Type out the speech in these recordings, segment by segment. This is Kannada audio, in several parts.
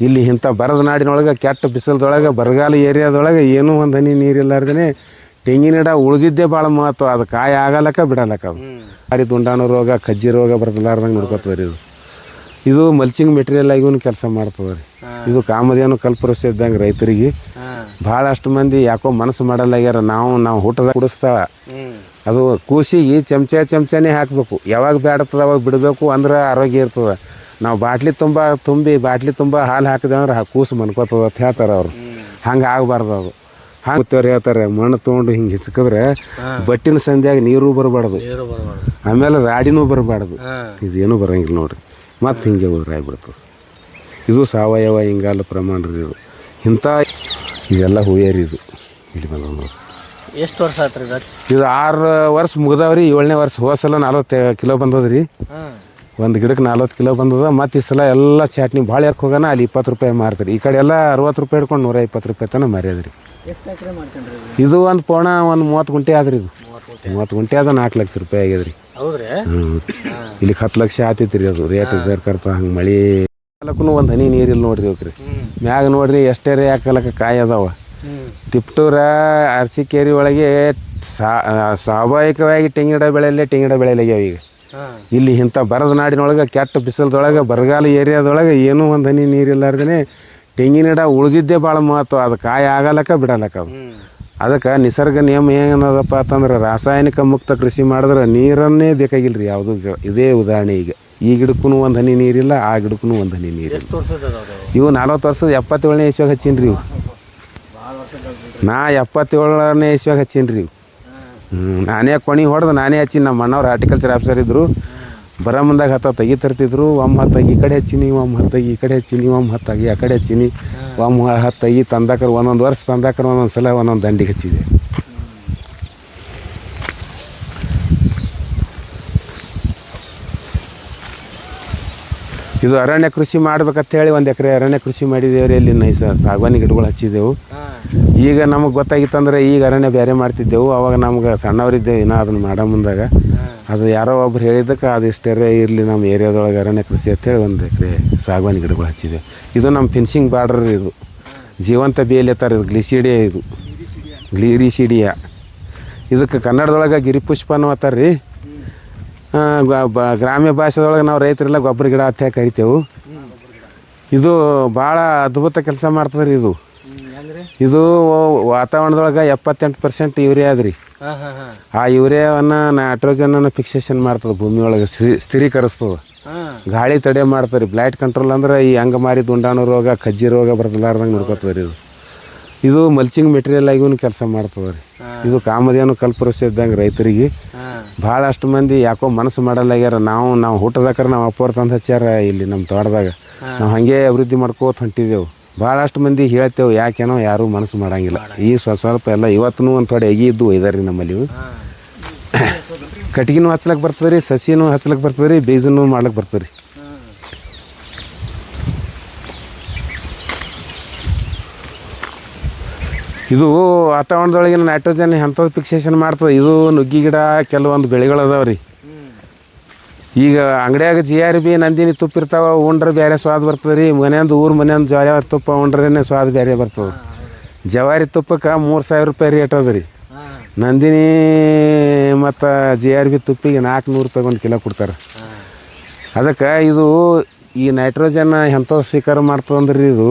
ಇಲ್ಲಿ ಇಂಥ ಬರದ ನಾಡಿನೊಳಗೆ ಕೆಟ್ಟ ಬಿಸಿಲದೊಳಗೆ ಬರಗಾಲ ಏರಿಯಾದೊಳಗೆ ಏನೂ ಒಂದು ಹನಿ ನೀರಿಲ್ಲಾರ್ದೇ ತೆಂಗಿನ ಗಿಡ ಉಳಿದಿದ್ದೇ ಭಾಳ ಮಹತ್ವ. ಅದು ಕಾಯಿ ಆಗಲಕ್ಕ ಬಿಡಲಕ್ಕ ಅದು. ಬಾರಿ ದುಂಡಾಣು ರೋಗ ಕಜ್ಜಿ ರೋಗ ಬರ್ದಲಾರ್ದಂಗೆ ನೋಡ್ಕೊತದೆ ರೀ ಇದು. ಇದು ಮಲ್ಚಿಂಗ್ ಮೆಟೀರಿಯಲ್ ಆಗಿನೂ ಕೆಲಸ ಮಾಡ್ತದೆ ರೀ. ಇದು ಕಾಮಧೇನು ಕಲ್ಪವೃಕ್ಷ ಇದ್ದಂಗೆ ರೈತರಿಗೆ ಭಾಳಷ್ಟು ಮಂದಿ ಯಾಕೋ ಮನಸ್ಸು ಮಾಡಲ್ಲಾಗ್ಯಾರ ನಾವು ನಾವು ಊಟದ ಕುಡಿಸ್ತಾಳ. ಅದು ಕೂಸಿಗೆ ಚಮಚ ಚಮಚನೇ ಹಾಕಬೇಕು. ಯಾವಾಗ ಬೇಡತ್ತದ ಅವಾಗ ಬಿಡಬೇಕು ಅಂದ್ರೆ ಆರೋಗ್ಯ ಇರ್ತದೆ. ನಾವು ಬಾಟ್ಲಿ ತುಂಬ ತುಂಬಿ ಬಾಟ್ಲಿ ತುಂಬ ಹಾಲು ಹಾಕಿದೆ ಅಂದ್ರೆ ಆ ಕೂಸು ಮನ್ಕೋತದ ಅಂತ ಹೇಳ್ತಾರೆ ಅವರು. ಹಂಗೆ ಆಗಬಾರ್ದು ಅದು. ಹಂಗೆ ಹೇಳ್ತಾರೆ ಮಣ್ಣು ತೊಗೊಂಡು ಹಿಂಗೆ ಹಿಚ್ಕಿದ್ರೆ ಬಟ್ಟಿನ ಸಂಧ್ಯಾಗ ನೀರು ಬರಬಾರ್ದು. ಆಮೇಲೆ ರಾಡಿನೂ ಬರಬಾರ್ದು. ಇದೇನು ಬರೋಂಗಿಲ್ಲ ನೋಡ್ರಿ. ಮತ್ತೆ ಹಿಂಗೆ ಉದುರಾಗ್ಬಿಡ್ತದೆ ಇದು ಸಾವಯವ ಇಂಗಾಲ ಪ್ರಮಾಣ ರೀ ಇದು. ಇಂಥ ಇದೆಲ್ಲ ಹೂವೇರಿ ಇದು. ಇಲ್ಲಿ ಬಂದ ನೋಡ್ರಿ. ಎಷ್ಟು ವರ್ಷ ಆತ್ರಿ ಇದು? ಆರು ವರ್ಷ ಮುಗ್ದಾವ್ರಿ ಏಳನೇ ವರ್ಷ. ಹೋದ ಸಲ ನಲ್ವತ್ತು ಕಿಲೋ ಬಂದದ್ರಿ. ಒಂದು ಗಿಡಕ್ಕೆ ನಲ್ವತ್ತು ಕಿಲೋ ಬಂದದ ಮತ್ತು ಈ ಸಲ ಎಲ್ಲ ಚಾಟ್ನಿ ಭಾಳ ಯಾಕೆ ಹೋಗೋಣ ಅಲ್ಲಿ ಇಪ್ಪತ್ತು ರೂಪಾಯಿ ಮಾರ್ತಾರೆ ಈ ಕಡೆ ಎಲ್ಲ ಅರವತ್ತು ರೂಪಾಯಿ ಹಿಡ್ಕೊಂಡು ನೂರ ಇಪ್ಪತ್ತು ರೂಪಾಯಿ ತನಕ ಮಾರ್ಯದ್ರಿ. ಇದು? ಒಂದು ಪೋಣ ಒಂದು ಮೂವತ್ತು ಗುಂಟೆ ಆದ್ರಿ ಇದು. ಮೂವತ್ತು ಗುಂಟೆ ಅದ ನಾಲ್ಕು ಲಕ್ಷ ರೂಪಾಯಿ ಆಗ್ಯದ್ರಿ. ಹ್ಞೂ ಇಲ್ಲಿ ಹತ್ತು ಲಕ್ಷ ಆತೈತಿ ರೀ ಅದು ರೇಟ್ ಸರ್ಕರ್ತ ಹಂಗೆ ಮಳೆ ಕಾಲಕ್ಕೂ ಒಂದು ಹನಿ ನೀರಿಲ್ಲ ನೋಡ್ರಿ ಹ್ಞೂ ಮ್ಯಾಗ ನೋಡ್ರಿ ಎಷ್ಟೇ ರೇ ಹಾಕಲಕ್ಕ ಕಾಯಿ ಅದಾವ. ತಿಪ್ಟೂರ ಅರಸಿಕೇರಿ ಒಳಗೆ ಸಾ ಸ್ವಾಭಾವಿಕವಾಗಿ ತೆಂಗಿನ ಗಿಡ ಬೆಳೆಯಲ್ಲೇ ತೆಂಗಿನ ಗಿಡ ಬೆಳೆಯಲಾಗ್ಯಾವ ಈಗ. ಇಲ್ಲಿ ಇಂಥ ಬರದ ನಾಡಿನೊಳಗೆ, ಕೆಟ್ಟ ಬಿಸಿಲದೊಳಗೆ, ಬರಗಾಲ ಏರಿಯಾದೊಳಗೆ ಏನೂ ಒಂದು ಹನಿ ನೀರಿಲ್ಲಾರ್ದೇ ತೆಂಗಿನ ಗಿಡ ಉಳಿದಿದ್ದೇ ಭಾಳ ಮಹತ್ವ. ಅದು ಕಾಯಿ ಆಗಲಕ್ಕ ಬಿಡಲಕ್ಕ ಅದು. ಅದಕ್ಕೆ ನಿಸರ್ಗ ನಿಯಮ ಏನದಪ್ಪ ಅಂತಂದ್ರೆ ರಾಸಾಯನಿಕ ಮುಕ್ತ ಕೃಷಿ ಮಾಡಿದ್ರೆ ನೀರನ್ನೇ ಬೇಕಾಗಿಲ್ಲ ರೀ ಯಾವುದು ಇದೇ ಉದಾಹರಣೆ ಈಗ. ಈ ಗಿಡಕ್ಕೂ ಒಂದು ಹನಿ ನೀರಿಲ್ಲ ಆ ಗಿಡಕ್ಕೂ ಒಂದು ಹನಿ ನೀರಿಲ್ಲ ಇವು ನಲ್ವತ್ತು ವರ್ಷದ ಎಪ್ಪತ್ತೇಳನೇ ಇಸ್ವಾಗ ಹಚ್ಚೀನಿ ರೀ ಇವು. ನಾ ಎಪ್ಪತ್ತೇಳನೇ ಇಸ್ವಾಗ ಹಚ್ಚೀನಿ ರೀ ಇವು. ನಾನೇ ಕೊಣಿ ಹೊಡೆದು ನಾನೇ ಹಚ್ಚಿನಿ ನಮ್ಮ ಅಣ್ಣವ್ರು ಹಾರ್ಟಿಕಲ್ಚರ್ ಆಫೀಸರ್ ಇದ್ದರು ಬರ ಮುಂದಾಗ ಹತ್ತ ತೆಗಿ ತರ್ತಿದ್ರು. ಒಮ್ಮ ಹತ್ತಾಗಿ ಈ ಕಡೆ ಹಚ್ಚಿನಿ ಒಮ್ಮ ಹತ್ತಾಗಿ ಈ ಕಡೆ ಹಚ್ಚಿನಿ ಒಮ್ಮ ಹತ್ತಾಗಿ ಆ ಕಡೆ ಹಚ್ಚಿನಿ. ಒಮ್ಮ ಹತ್ತಾಗಿ ತಂದಾಕರ್ ಒಂದೊಂದು ವರ್ಷ ತಂದಾಕರ್ ಒಂದೊಂದು ಸಲ ಒಂದೊಂದು ದಂಡಿಗೆ ಹಚ್ಚಿದೆ. ಇದು ಅರಣ್ಯ ಕೃಷಿ ಮಾಡ್ಬೇಕಂತ ಹೇಳಿ ಒಂದು ಎಕರೆ ಅರಣ್ಯ ಕೃಷಿ ಮಾಡಿದೇವ್ರಿ ಇಲ್ಲಿ ನೈಸ ಸಾಗವಾನಿ ಗಿಡಗಳು ಹಚ್ಚಿದೆವು ಹಾಂ. ಈಗ ನಮಗೆ ಗೊತ್ತಾಗಿತ್ತಂದ್ರೆ ಈಗ ಅರಣ್ಯ ಬೇರೆ ಮಾಡ್ತಿದ್ದೆವು. ಅವಾಗ ನಮ್ಗೆ ಸಣ್ಣವರಿದ್ದೇವೆ ಇನ್ನೂ ಅದನ್ನು ಮಾಡೋ ಮುಂದಾಗ ಅದು ಯಾರೋ ಒಬ್ರು ಹೇಳಿದ್ದಕ್ಕೆ ಅದು ಇಷ್ಟೇ ಇರಲಿ ನಮ್ಮ ಏರಿಯಾದೊಳಗೆ ಅರಣ್ಯ ಕೃಷಿ ಅಂತೇಳಿ ಒಂದು ಎಕರೆ ಸಾಗವಾನಿ ಗಿಡಗಳು ಹಚ್ಚಿದೆ ಇದು ನಮ್ಮ ಫೆನ್ಸಿಂಗ್ ಬಾರ್ಡರ್ ಇದು. ಜೀವಂತ ಬೇಲಿ ಥರ ಇದು ಗ್ಲಿಸಿಡಿಯಾ ಇದು. ಗ್ಲಿರಿಸಿಡಿಯಾ ಇದಕ್ಕೆ ಕನ್ನಡದೊಳಗೆ ಗಿರಿಪುಷ್ಪ ಅಂತಾರೆ ರೀ ಗ್ರಾಮ್ಯ ಭಾಷೆದೊಳಗೆ ನಾವು ರೈತರೆಲ್ಲ ಗೊಬ್ಬರ ಗಿಡ ಅಂತ ಹೇಳಿ ಕರಿತೇವೆ. ಇದು ಭಾಳ ಅದ್ಭುತ ಕೆಲಸ ಮಾಡ್ತದೆ ರೀ ಇದು. ಇದು ವಾತಾವರಣದೊಳಗೆ ಎಪ್ಪತ್ತೆಂಟು ಪರ್ಸೆಂಟ್ ಯೂರಿಯಾ ಅದ್ರಿ ಆ ಯೂರಿಯಾವನ್ನು ನೈಟ್ರೋಜನನ್ನು ಫಿಕ್ಸೇಷನ್ ಮಾಡ್ತದೆ ಭೂಮಿಯೊಳಗೆ ಸ್ಥಿರಿ ಸ್ಥಿರೀಕರಿಸ್ತದೆ. ಗಾಳಿ ತಡೆ ಮಾಡ್ತಾರೆ ಬ್ಲೈಟ್ ಕಂಟ್ರೋಲ್ ಅಂದ್ರೆ ಈ ಅಂಗಮಾರಿ ದುಂಡಾಣು ರೋಗ ಕಜ್ಜಿ ರೋಗ ಬರ್ದಲಾರ್ದಂಗೆ ನೋಡ್ಕೊತದೆ ರೀ ಇದು. ಇದು ಮಲ್ಚಿಂಗ್ ಮೆಟೀರಿಯಲ್ ಆಗಿ ಕೆಲಸ ಮಾಡ್ತದೆ ರೀ. ಇದು ಕಾಮಧೇನು ಕಲ್ಪವೃಕ್ಷ ಇದ್ದಂಗೆ ರೈತರಿಗೆ ಭಾಳಷ್ಟು ಮಂದಿ ಯಾಕೋ ಮನಸ್ಸು ಮಾಡಲ್ಲ ಮಾಡಲ್ಲಾಗ್ಯಾರ ನಾವು ನಾವು ಹುಟ್ಟದಾಕರ ನಾವು ಅಪ್ಪವ್ರು ತಂದು ಹಚ್ಚಾರ ಇಲ್ಲಿ ನಮ್ಮ ತೋಟದಾಗ. ನಾವು ಹಾಗೆ ಅಭಿವೃದ್ಧಿ ಮಾಡ್ಕೋತ ಹೊಂಟಿದ್ದೆವು ಭಾಳಷ್ಟು ಮಂದಿ ಹೇಳ್ತೇವೆ ಯಾಕೇನೋ ಯಾರು ಮನಸ್ಸು ಮಾಡಂಗಿಲ್ಲ. ಈ ಸ್ವ ಸ್ವಲ್ಪ ಎಲ್ಲ ಇವತ್ತೂ ಒಂದು ಥೋಡೆ ಎಗಿ ಇದ್ದು ಇದಾರೆ ರೀ ನಮ್ಮಲ್ಲಿ. ಕಟ್ಟಿಗೆನೂ ಕಟ್ಗಿನೂ ಹಚ್ಲಕ್ಕೆ ಬರ್ತದೆ ರೀ ಸಸಿನೂ ಹಚ್ಲಕ್ಕೆ ಬರ್ತದೆ ರೀ ಬೀಜನೂ ಮಾಡ್ಲಕ್ಕೆ ಬರ್ತದೆ ರೀ ಇದು ವಾತಾವರಣದೊಳಗಿನ ನೈಟ್ರೋಜನ್ ಎಂಥದ್ದು ಫಿಕ್ಸೇಷನ್ ಮಾಡ್ತದೆ. ಇದು ನುಗ್ಗಿ ಗಿಡ, ಕೆಲವೊಂದು ಬೆಳೆಗಳು ಅದಾವ ರೀ. ಈಗ ಅಂಗಡಿಯಾಗ ಜಿ ಆರ್ ಬಿ ನಂದಿನಿ ತುಪ್ಪ ಇರ್ತಾವ, ಉಂಡ್ರೆ ಬೇರೆ ಸ್ವಾದ ಬರ್ತದೆ ರೀ. ಮನೆಯೊಂದು ಊರು ಮನೆಯೊಂದು ಜವಾರಿ ತುಪ್ಪ ಉಂಡ್ರೇನೆ ಸ್ವಾದ ಬೇರೆ ಬರ್ತದೆ. ಜವಾರಿ ತುಪ್ಪಕ್ಕೆ ಮೂರು ಸಾವಿರ ರೂಪಾಯಿ ರೇಟ್ ಅದ ರೀ. ನಂದಿನಿ ಮತ್ತು ಜಿ ಆರ್ ಬಿ ತುಪ್ಪಿಗೆ ನಾಲ್ಕುನೂರು ರೂಪಾಯಿ ಒಂದು ಕಿಲೋ ಕೊಡ್ತಾರೆ. ಅದಕ್ಕೆ ಇದು ಈ ನೈಟ್ರೋಜನ್ ಎಂಥದ್ದು ಸ್ವೀಕಾರ ಮಾಡ್ತದಂದ್ರೆ ಇದು.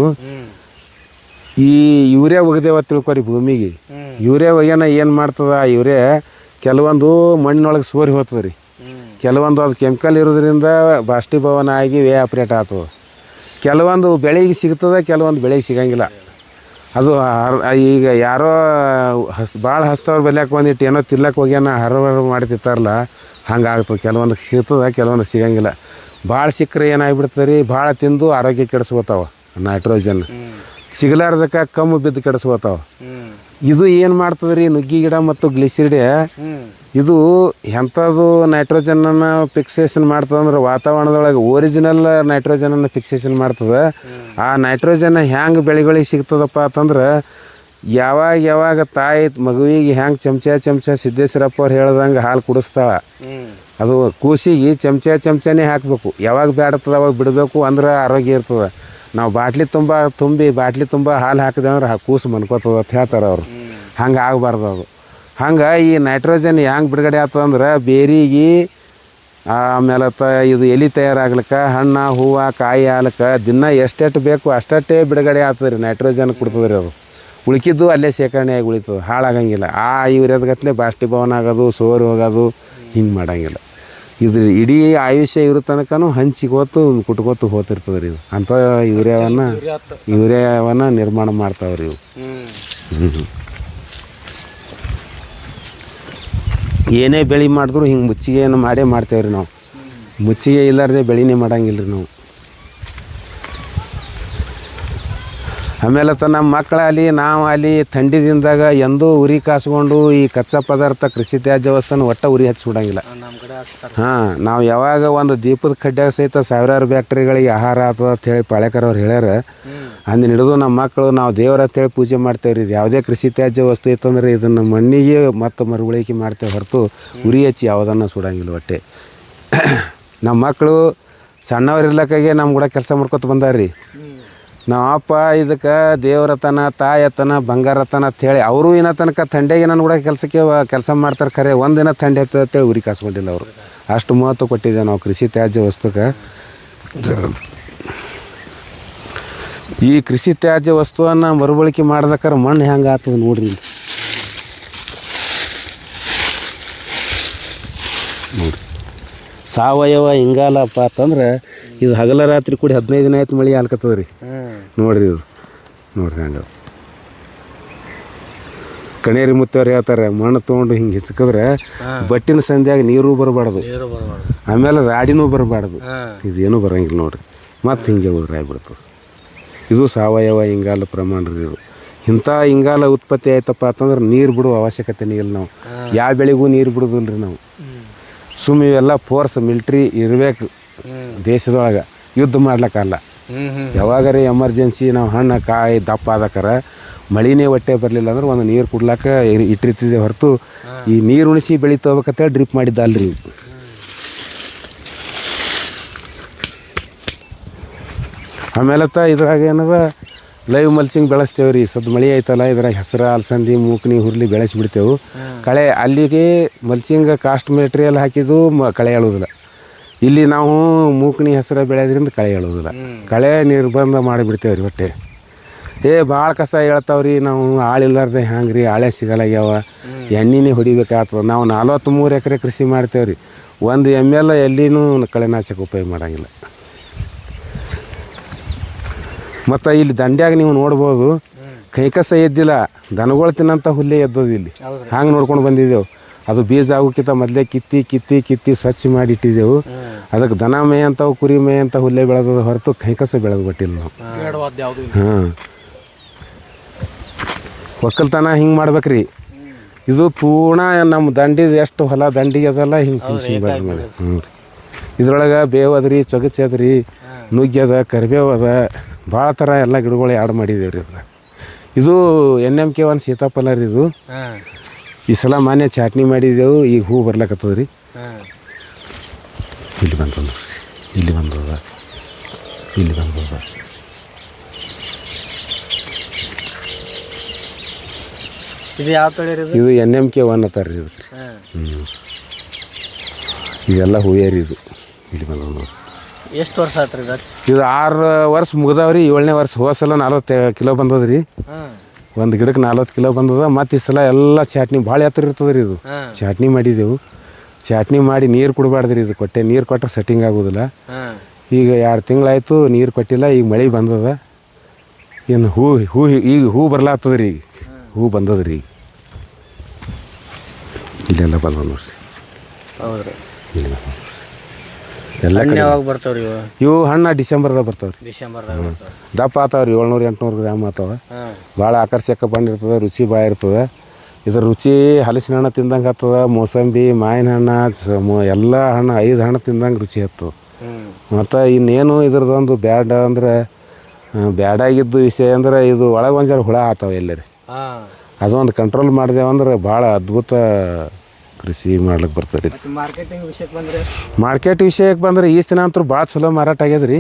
ಈ ಯೂರಿಯಾ ಒಗದೇವ ತಿಳ್ಕೊರಿ ಭೂಮಿಗೆ. ಯೂರಿಯಾ ಒಗ್ಯಾನ ಏನು ಮಾಡ್ತದ ಆ ಯೂರಿಯಾ ಕೆಲವೊಂದು ಮಣ್ಣಿನೊಳಗೆ ಸೋರಿ ಹೋಗ್ತದೆ ರೀ ಕೆಲವೊಂದು ಅದು ಕೆಮಿಕಲ್ ಇರೋದ್ರಿಂದ ಬಾಷ್ಪೀಭವನ ಆಗಿ ವೇ ಆಪ್ರೇಟ್ ಆಗ್ತದೆ. ಕೆಲವೊಂದು ಬೆಳೆಗೆ ಸಿಗ್ತದೆ ಕೆಲವೊಂದು ಬೆಳೆಗೆ ಸಿಗಂಗಿಲ್ಲ. ಅದು ಈಗ ಯಾರೋ ಹಸ್ ಭಾಳ ಹಸ್ತವ್ರು ಬೆಲ್ಯಾಕೆ ಬಂದಿಟ್ಟು ಏನೋ ತಿಲ್ಲಕ್ಕೆ ಹೋಗ್ಯಾನ ಹರವರ ಮಾಡ್ತಿರ್ತಾರಲ್ಲ ಹಂಗಾಗ್ತದೆ. ಕೆಲವೊಂದು ಸಿಗ್ತದೆ ಕೆಲವೊಂದು ಸಿಗಂಗಿಲ್ಲ. ಭಾಳ ಸಿಕ್ಕರೆ ಏನಾಗ್ಬಿಡ್ತದೆ ರೀ ಭಾಳ ತಿಂದು ಆರೋಗ್ಯ ಕೆಡಿಸ್ಕೋತಾವ. ನೈಟ್ರೋಜನ್. ಸಿಗಲಾರ್ದಕ್ಕೆ ಕಮ್ಮು ಬಿದ್ದು ಕೆಡಿಸ್ಕೋತಾವ. ಇದು ಏನು ಮಾಡ್ತದೆ ರೀ ನುಗ್ಗಿ ಗಿಡ ಮತ್ತು ಗ್ಲಿಸಿಡೆ ಹ್ಞೂ ಇದು ಎಂಥದ್ದು ನೈಟ್ರೋಜನನ್ನು ಫಿಕ್ಸೇಷನ್ ಮಾಡ್ತದಂದ್ರೆ ವಾತಾವರಣದೊಳಗೆ ಒರಿಜಿನಲ್ ನೈಟ್ರೋಜನನ್ನು ಫಿಕ್ಸೇಷನ್ ಮಾಡ್ತದೆ. ಆ ನೈಟ್ರೋಜನ್ ಹ್ಯಾಂಗೆ ಬೆಳೆಗಳಿಗೆ ಸಿಗ್ತದಪ್ಪ ಅಂತಂದ್ರೆ ಯಾವಾಗ ಯಾವಾಗ ತಾಯಿ ಮಗುವಿಗೆ ಹ್ಯಾಂಗೆ ಚಮಚ ಚಮಚ ಸಿದ್ದೇಶ್ವರಪ್ಪ ಅವ್ರು ಹೇಳ್ದಂಗೆ ಹಾಲು ಕುಡಿಸ್ತಾಳ. ಅದು ಕೂಸಿಗೆ ಚಮಚ ಚಮಚನೇ ಹಾಕಬೇಕು. ಯಾವಾಗ ಬೇಡತ್ತದ ಅವಾಗ ಬಿಡಬೇಕು ಅಂದ್ರೆ ಆರೋಗ್ಯ ಇರ್ತದೆ. ನಾವು ಬಾಟ್ಲಿ ತುಂಬ ತುಂಬಿ, ಬಾಟ್ಲಿ ತುಂಬ ಹಾಲು ಹಾಕಿದೆ ಅಂದ್ರೆ ಕೂಸು ಮನ್ಕೋತದ ಅಂತ ಹೇಳ್ತಾರೆ ಅವರು. ಹಂಗೆ ಆಗಬಾರ್ದು ಅದು. ಹಂಗೆ ಈ ನೈಟ್ರೋಜನ್ ಹೆಂಗೆ ಬಿಡುಗಡೆ ಆಗ್ತದಂದ್ರೆ ಬೇರಿಗೆ, ಆಮೇಲೆ ತ ಇದು ಎಲೆ ತಯಾರಾಗ್ಲಿಕ್ಕೆ, ಹಣ್ಣು, ಹೂವು, ಕಾಯಿ ಹಾಲಕ್ಕೆ ದಿನ ಎಷ್ಟೆಷ್ಟು ಬೇಕು ಅಷ್ಟೇ ಬಿಡುಗಡೆ ಆಗ್ತದೆ ರೀ ನೈಟ್ರೋಜನ್ ಕೊಡ್ತದೆ ರೀ ಅದು. ಉಳ್ಕಿದ್ದು ಅಲ್ಲೇ ಶೇಖರಣೆಯಾಗಿ ಉಳಿತದೆ, ಹಾಳಾಗಂಗಿಲ್ಲ. ಆ ಇವ್ರದ್ಗತ್ಲೆ ಭವನ ಆಗೋದು, ಸೋರು ಹೋಗೋದು, ಹಿಂಗೆ ಮಾಡಂಗಿಲ್ಲ. ಇದು ಇಡೀ ಆಯುಷ್ಯ ಇರೋ ತನಕನೂ ಹಂಚಿಗೋತು ಕುಟ್ಕೋತು ಹೋತಿರ್ತದೆ ರೀ ಇದು ಅಂಥ ಯೂರಿಯಾವನ್ನು ಯೂರಿಯಾವನ್ನು ನಿರ್ಮಾಣ ಮಾಡ್ತಾವ್ರಿ ಇವು ಹ್ಮ್ ಏನೇ ಬೆಳೆ ಮಾಡಿದ್ರು ಹಿಂಗೆ ಮುಚ್ಚಿಗೆಯನ್ನು ಮಾಡೇ ಮಾಡ್ತೇವೆ ರೀ ನಾವು. ಮುಚ್ಚಿಗೆ ಇಲ್ಲಾರ್ದೆ ಬೆಳೆನೇ ಮಾಡಂಗಿಲ್ಲ ರೀ ನಾವು. ಆಮೇಲೆ ತ ನಮ್ಮ ಮಕ್ಕಳಲ್ಲಿ ನಾವು ಅಲ್ಲಿ ಥಂಡಿದಿಂದಾಗ ಎಂದೂ ಉರಿ ಕಾಸ್ಕೊಂಡು ಈ ಕಚ್ಚಾ ಪದಾರ್ಥ ಕೃಷಿ ತ್ಯಾಜ್ಯ ವಸ್ತುನ ಒಟ್ಟು ಉರಿ ಹಚ್ಚಿಬಿಡಂಗಿಲ್ಲ ಹಾಂ ನಾವು ಯಾವಾಗ ಒಂದು ದೀಪದ ಕಡ್ಡ್ಯಾಗ ಸಹಿತ ಸಾವಿರಾರು ಬ್ಯಾಕ್ಟ್ರಿಗಳಿಗೆ ಆಹಾರ ಆಗ್ತದೆ ಅಂತೇಳಿ ಪಾಳೆಕರ್ ಅವ್ರು ಹೇಳ್ಯಾರ. ಅಂದಿನ ಹಿಡಿದು ನಮ್ಮ ಮಕ್ಕಳು ನಾವು ದೇವರ ಅಂತೇಳಿ ಪೂಜೆ ಮಾಡ್ತೇವೆ ರೀ ಯಾವುದೇ ಕೃಷಿ ತ್ಯಾಜ್ಯ ವಸ್ತು ಇತ್ತಂದ್ರೆ ಇದನ್ನು ಮಣ್ಣಿಗೆ ಮತ್ತು ಮರುಗುಳಿಕೆ ಮಾಡ್ತೇವೆ ಹೊರತು ಉರಿ ಹಚ್ಚಿ ಯಾವುದನ್ನು ಸುಡಂಗಿಲ್ಲ ಒಟ್ಟೆ ನಮ್ಮ ಮಕ್ಕಳು ಸಣ್ಣವರಿರ್ಲಕ್ಕಾಗೆ ನಮ್ಮ ಕೂಡ ಕೆಲಸ ಮಾಡ್ಕೊತ ಬಂದಾರ್ರಿ. ನಮ್ಮ ಅಪ್ಪ ಇದಕ್ಕೆ ದೇವ್ರತನ, ತಾಯತನ, ಬಂಗಾರತನ ಅಂತೇಳಿ ಅವರು ಇನ್ನ ತನಕ ಥಂಡೆಗೆ ನಾನು ಕೂಡ ಕೆಲಸಕ್ಕೆ ಕೆಲಸ ಮಾಡ್ತಾರೆ ಖರೆ. ಒಂದಿನ ಥಂಡಿ ಅಂತೇಳಿ ಉರಿ ಕಾಸ್ಕೊಂಡಿಲ್ಲ ಅವರು. ಅಷ್ಟು ಮಹತ್ವ ಕೊಟ್ಟಿದ್ದೇವೆ ನಾವು ಕೃಷಿ ತ್ಯಾಜ್ಯ ವಸ್ತುಕ್ಕೆ ಈ ಕೃಷಿ ತ್ಯಾಜ್ಯ ವಸ್ತುವನ್ನು ಮರುಬಳಕೆ ಮಾಡ್ಬೇಕಾರೆ ಮಣ್ಣು ಹೆಂಗೆ ಆಗ್ತದೆ ನೋಡ್ರಿ. ನೋಡ್ರಿ. ಸಾವಯವ ಇಂಗಾಲಪ್ಪ ಅಂತಂದ್ರೆ ಇದು ಹಗಲ ರಾತ್ರಿ ಕೂಡಿ ಹದಿನೈದು ದಿನ ಆಯ್ತು ಮಳೆ ಆಲ್ಕತ್ತದ ರೀ ನೋಡ್ರಿ ಇದು ನೋಡ್ರಿ ಹಂಗೆ. ಕಣೇರಿ ಮುತ್ತವ್ರು ಹೇಳ್ತಾರೆ ಮಣ್ಣು ತೊಗೊಂಡು ಹಿಂಗೆ ಹಿಚ್ಕಿದ್ರೆ ಬಟ್ಟಿನ ಸಂಧ್ಯಾಗ ನೀರು ಬರಬಾರ್ದು. ಆಮೇಲೆ ರಾಡಿನೂ ಬರಬಾರ್ದು. ಇದು ಏನೂ ಬರೋಂಗಿಲ್ಲ ನೋಡ್ರಿ. ಮತ್ತೆ ಹಿಂಗೆ ಹೋದ್ರೆ ಆಗ್ಬಿಡ್ತದೆ ಇದು ಸಾವಯವ ಇಂಗಾಲ ಪ್ರಮಾಣ ರೀ ಇದು. ಇಂಥ ಇಂಗಾಲ ಉತ್ಪತ್ತಿ ಆಯ್ತಪ್ಪ ಅಂತಂದ್ರೆ ನೀರು ಬಿಡುವ ಅವಶ್ಯಕತೆನೇ ಇಲ್ಲ ನಾವು. ಯಾವ ಬೆಳೆಗೂ ನೀರು ಬಿಡೋದಿಲ್ಲ ರೀ ನಾವು ಸುಮ್ಮ ಇವೆಲ್ಲ ಫೋರ್ಸ್ ಮಿಲ್ಟ್ರಿ ಇರಬೇಕು ದೇಶದೊಳಗೆ. ಯುದ್ಧ ಮಾಡ್ಲಿಕ್ಕಲ್ಲ. ಯಾವಾಗರೇ ಎಮರ್ಜೆನ್ಸಿ ನಾವು ಹಣ್ಣು ಕಾಯಿ ದಪ್ಪ ಆದಕ್ಕಾರ ಮಳಿನೇ ಹೊಟ್ಟೆ ಬರಲಿಲ್ಲ ಅಂದ್ರೆ ಒಂದು ನೀರು ಕುಡ್ಲಾಕ ಇಟ್ಟಿರ್ತಿದ್ದೆ ಹೊರತು ಈ ನೀರು ಉಣಿಸಿ ಬೆಳಿತೋಬೇಕಂತೇಳಿ ಡ್ರಿಪ್ ಮಾಡಿದ್ದಲ್ರಿ. ಆಮೇಲೆ ತ ಇದ್ರಾಗ ಏನದ ಲೈವ್ ಮಲ್ಚಿಂಗ್ ಬೆಳೆಸ್ತೇವೆ ರೀ. ಸದ್ ಮಳೆ ಐತಲ್ಲ ಇದ್ರಾಗ ಹೆಸರು ಅಲಸಂದಿ ಮೂಕ್ನಿ ಹುರ್ಲಿ ಬೆಳೆಸಿಬಿಡ್ತೇವೆ. ಕಳೆ ಅಲ್ಲಿಗೆ ಮಲ್ಚಿಂಗ್ ಕಾಸ್ಟ್ ಮೆಟೀರಿಯಲ್ ಹಾಕಿದ್ದು ಮ ಕಳೆ ಹೇಳುವುದಿಲ್ಲ ಇಲ್ಲಿ ನಾವು ಮೂಕ್ನಿ ಹೆಸರು ಬೆಳೆಯೋದ್ರಿಂದ ಕಳೆ ಹೇಳುವುದಿಲ್ಲ ಕಳೆ ನಿರ್ಬಂಧ ಮಾಡಿಬಿಡ್ತೇವೆ ರೀ ಬಟ್ಟೆ ಏ ಭಾಳ ಕಸ ಹೇಳ್ತಾವ್ರಿ ನಾವು ಆಳಿಲ್ಲಾರ್ದೆ ಹ್ಯಾಂಗೆ ರೀ ಆಳೆ ಸಿಗಲ್ಲಾಗ್ಯಾವ ಎಣ್ಣಿನೇ ಹೊಡಿಬೇಕಾಗ್ತದೆ. ನಾವು ನಲ್ವತ್ತ್ಮೂರು ಎಕರೆ ಕೃಷಿ ಮಾಡ್ತೇವೆ ರೀ. ಒಂದು ಎಂ ಎಲ್ ಎಲ್ಲಿನೂ ಕಳೆನಾಶಕ ಉಪಯೋಗ ಮಾಡಂಗಿಲ್ಲ. ಮತ್ತು ಇಲ್ಲಿ ದಂಡ್ಯಾಗ ನೀವು ನೋಡ್ಬೋದು ಕೈಕಸ ಎದ್ದಿಲ್ಲ ದನಗಳು ತಿನ್ನಂಥ ಹುಲ್ಲೆ ಎದ್ದದು ಇಲ್ಲಿ. ಹಾಂಗೆ ನೋಡ್ಕೊಂಡು ಬಂದಿದ್ದೆವು. ಅದು ಬೀಜ ಆಗೋಕ್ಕಿಂತ ಮೊದಲೇ ಕಿತ್ತಿ ಕಿತ್ತಿ ಕಿತ್ತಿ ಸ್ವಚ್ಛ ಮಾಡಿ ಇಟ್ಟಿದ್ದೆವು ಅದಕ್ಕೆ ದನ ಅಂತ ಕುರಿ ಅಂತ ಹುಲ್ಲೆ ಬೆಳೆದ ಹೊರತು ಕೈಕಸ ಬೆಳೆದು ಬಿಟ್ಟಿಲ್ಲ ನಾವು. ಹಾಂ. ಒಕ್ಕಲ್ತನ ಹಿಂಗೆ ಮಾಡ್ಬೇಕ್ರಿ. ಇದು ಪೂರ್ಣ ನಮ್ಮ ದಂಡಿದ ಎಷ್ಟು ಹೊಲ ದಂಡಿಗೆ ಅದಲ್ಲ ಹಿಂಗೆ ತಿನ್ಸಿ ಹ್ಞೂ ರೀ ಇದ್ರೊಳಗೆ ಬೇವದ್ರಿ ಚೊಗಚದ್ರಿ ಚೊಗಚಿ ಅದ್ರಿ ನುಗ್ಗಿ ಅದ ಕರಿಬೇವು ಅದ ಭಾಳ ಥರ ಎಲ್ಲ ಗಿಡಗಳು ಆ್ಯಡ್ ಮಾಡಿದ್ದೇವೆ ರೀ ಅದ್ರಾಗ ಇದು ಎನ್ ಎಂ ಕೆ ಒನ್ ಸೀತಾಫಲ ರೀ ಇದು ಈ ಸಲ ಮಾನ್ಯ ಚಾಟ್ನಿ ಮಾಡಿದ್ದೆವು ಈಗ ಹೂ ಬರ್ಲಕ್ಕತ್ತದ ರೀ. ಇಲ್ಲಿ ಬಂದದ ನೋಡ್ರಿ ಇಲ್ಲಿ ಬಂದದ ಇಲ್ಲಿ ಬಂದದ ಇದು ಯಾವ ತಳಿ ರೀ ಇದು? ಇದು ಎನ್ ಎಂ ಕೆ ಒನ್ ಅತ್ತಾರ ರೀ ಇದಕ್ಕೆ ಹ್ಞೂ ಇದೆಲ್ಲ ಹೂವೇ ರೀ ಇದು. ಇಲ್ಲಿ ಬಂದದ ಎಷ್ಟು ವರ್ಷ ಆತ್ರಿ ಇದು ಆರು ವರ್ಷ ಮುಗ್ದಾವ್ರಿ ಏಳನೇ ವರ್ಷ. ಹೋದ ಸಲ ನಲ್ವತ್ತು ಕಿಲೋ ಬಂದದ ರೀ ಹಾ ಒಂದು ಗಿಡಕ್ಕೆ ನಲ್ವತ್ತು ಕಿಲೋ ಬಂದದ ಮತ್ತು ಈ ಸಲ ಎಲ್ಲ ಚಾಟ್ನಿ ಭಾಳ ಎತ್ತರ ಇರ್ತದೆ ರೀ ಇದು ಚಾಟ್ನಿ ಮಾಡಿದೆವು. ಚಾಟ್ನಿ ಮಾಡಿ ನೀರು ಕೊಡಬಾರ್ದು ರೀ ಇದು ಕೊಟ್ಟೆ. ನೀರು ಕೊಟ್ಟರೆ ಸೆಟ್ಟಿಂಗ್ ಆಗೋದಿಲ್ಲ. ಈಗ ಎರಡು ತಿಂಗಳಾಯ್ತು ನೀರು ಕೊಟ್ಟಿಲ್ಲ ಈಗ ಮಳೆ ಬಂದದ. ಇನ್ನು ಹೂ ಹೂ ಈಗ ಹೂ ಬರ್ಲಾತ್ತದ ರೀ ಈಗ ಹೂ ಬಂದದ ರೀ ಈಗ. ಇಲ್ಲೆಲ್ಲ ಬಂದದ ನೋಡ್ರಿ. ಹೌದ್ರಿ. ಇಲ್ಲ. ಎಲ್ಲ ಕಡೆ ಯಾವಾಗ ಬರ್ತಾವ್ರಿ ಇವು? ಇವು ಹಣ್ಣು ಡಿಸೆಂಬರ್ದಾಗ ಬರ್ತಾವೆ ರೀ ಡಿಸೆಂಬರ್ದಾಗ ದಪ್ಪ ಆತಾವ್ರಿ ಏಳ್ನೂರು ಎಂಟ್ನೂರು ಗ್ರಾಮ್ ಆತಾವ. ಬಹಳ ಭಾಳ ಆಕರ್ಷಕ ಬಂದಿರ್ತದೆ ರುಚಿ ಭಾಳ ಇರ್ತದೆ. ಇದ್ರ ರುಚಿ ಹಲಸಿನ ಹಣ್ಣು ತಿಂದಂಗೆ ಆಗ್ತದ ಮೋಸಂಬಿ ಮಾವಿನ ಹಣ್ಣು ಸ- ಮೊ- ಎಲ್ಲ ಹಣ್ಣು ಐದು ಹಣ್ಣು ತಿಂದಂಗೆ ರುಚಿ ಆಗ್ತದೆ ಮತ್ತು ಇನ್ನೇನು ಇದ್ರದ್ದೊಂದು ಬ್ಯಾಡ ಅಂದ್ರೆ ಆ, ಬ್ಯಾಡಾಗಿದ್ದು ವಿಷಯ ಅಂದ್ರೆ ಇದು ಒಳಗೆ ಒಂದು ಜರ ಹುಳ ಆತಾವ ಎಲ್ಲರಿ. ಹಾ. ಅದೊಂದು ಕಂಟ್ರೋಲ್ ಮಾಡಿದೆವಂದ್ರೆ ಭಾಳ ಅದ್ಭುತ ಕೃಷಿ ಮಾಡ್ಲಿಕ್ಕೆ ಬರ್ತದೆ ಮಾರ್ಕೆಟಿಂಗ್ ವಿಷಯಕ್ಕೆ ಬಂದ್ರೆ? ಮಾರ್ಕೆಟ್ ವಿಷಯಕ್ಕೆ ಬಂದ್ರೆ ಈ ದಿನ ಅಂತೂ ಭಾಳ ಚಲೋ ಮಾರಾಟ ಆಗ್ಯದ ರೀ.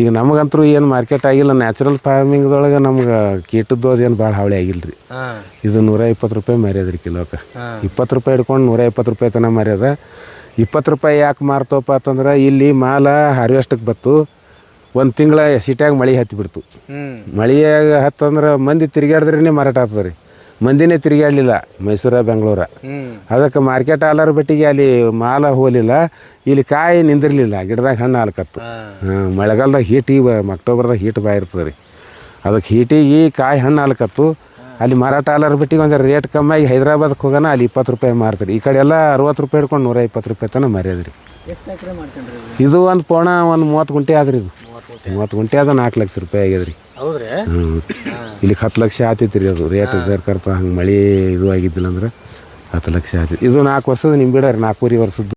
ಈಗ ನಮಗಂತೂ ಏನು ಮಾರ್ಕೆಟ್ ಆಗಿಲ್ಲ. ನ್ಯಾಚುರಲ್ ಫಾರ್ಮಿಂಗ್ದೊಳಗೆ ನಮ್ಗೆ ಕೀಟದ್ದು ಅದೇನು ಭಾಳ ಹಾವಳಿ ಆಗಿಲ್ಲ ರೀ. ಇದು ನೂರ ಇಪ್ಪತ್ತು ರೂಪಾಯಿ ಮಾರ್ಯದ ರೀ ಕಿಲೋಕ್ಕೆ ಇಪ್ಪತ್ತು ರೂಪಾಯಿ ಹಿಡ್ಕೊಂಡು ನೂರ ಇಪ್ಪತ್ತು ರೂಪಾಯಿ ತನಕ ಮಾರ್ಯದ. ಇಪ್ಪತ್ತು ರೂಪಾಯಿ ಯಾಕೆ ಮಾರ್ತವಪ್ಪ ಅಂತಂದ್ರೆ ಇಲ್ಲಿ ಮಾಲ ಹಾರ್ವೆಸ್ಟಿಗೆ ಬತ್ತು. ಒಂದು ತಿಂಗಳ ಸಿಟ್ಯಾಗ ಮಳೆ ಹತ್ತಿ ಬಿಡ್ತು. ಮಳೆಯಾಗ ಹತ್ತಂದ್ರೆ ಮಂದಿ ತಿರುಗಾಡಿದ್ರೇ ಮಾರಾಟ ಆಗ್ತದೆ ರೀ. ಮಂದಿನೇ ತಿರುಗಾಡಲಿಲ್ಲ ಮೈಸೂರ ಬೆಂಗಳೂರ. ಅದಕ್ಕೆ ಮಾರ್ಕೆಟ್ ಆಲರ ಬಟ್ಟಿಗೆ ಅಲ್ಲಿ ಮಾಲ ಹೋಗಲಿಲ್ಲ ಇಲ್ಲಿ ಕಾಯಿ ನಿಂದಿರಲಿಲ್ಲ ಗಿಡದಾಗ ಹಣ್ಣು ಹಾಲ್ಕತ್ತು ಮಳೆಗಾಲದಾಗ ಹೀಟ್ ಈ ಹೀಟಿಗೆ ಅಕ್ಟೋಬರ್ದಾಗ ಹೀಟ್ ಬಾಯಿ ಇರ್ತದೆ ರೀ. ಅದಕ್ಕೆ ಹೀಟಿಗೆ ಕಾಯಿ ಹಣ್ಣು ಹಾಲ್ಕತ್ತು ಅಲ್ಲಿ ಮಾರಾಟ ಆಲರ ಬಿಟ್ಟಿಗೆ ಒಂದು ರೇಟ್ ಕಮ್ಮಿ ಆಗಿ ಹೈದರಾಬಾದ್ಗೆ ಹೋಗೋಣ ಅಲ್ಲಿ ಇಪ್ಪತ್ತು ರೂಪಾಯಿ ಮಾರ್ತಾರೆ. ಈ ಕಡೆ ಎಲ್ಲ ಅರವತ್ತು ರೂಪಾಯಿ ಹಿಡ್ಕೊಂಡು ನೂರ ಇಪ್ಪತ್ತು ರೂಪಾಯಿ ತನಕ ಮರ್ಯಾದ್ರಿ. ಇದು ಒಂದು ಪೋಣ ಒಂದು ಮೂವತ್ತು ಗುಂಟೆ ಆದ್ರಿ ಇದು. ಮೂವತ್ತು ಗುಂಟೆ ಅದ ನಾಲ್ಕು ಲಕ್ಷ ರೂಪಾಯಿ ಆಗ್ಯದ ರೀ ಹೌದ್ರಿ? ಹ್ಞೂ ಇಲ್ಲಿಗೆ ಹತ್ತು ಲಕ್ಷ ಆತೈತಿ ರೀ ಅದು. ರೇಟ್ ಸರ್ಕಾರಪ್ಪ ಹಂಗೆ ಮಳೆ ಇದು ಆಗಿದ್ದಿಲ್ಲ ಅಂದ್ರೆ ಹತ್ತು ಲಕ್ಷ ಆತೈತಿ ಇದು ನಾಲ್ಕು ವರ್ಷದ ನಿಂಬಿಡ ರೀ ನಾಲ್ಕೂವರೆ ವರ್ಷದ್ದು.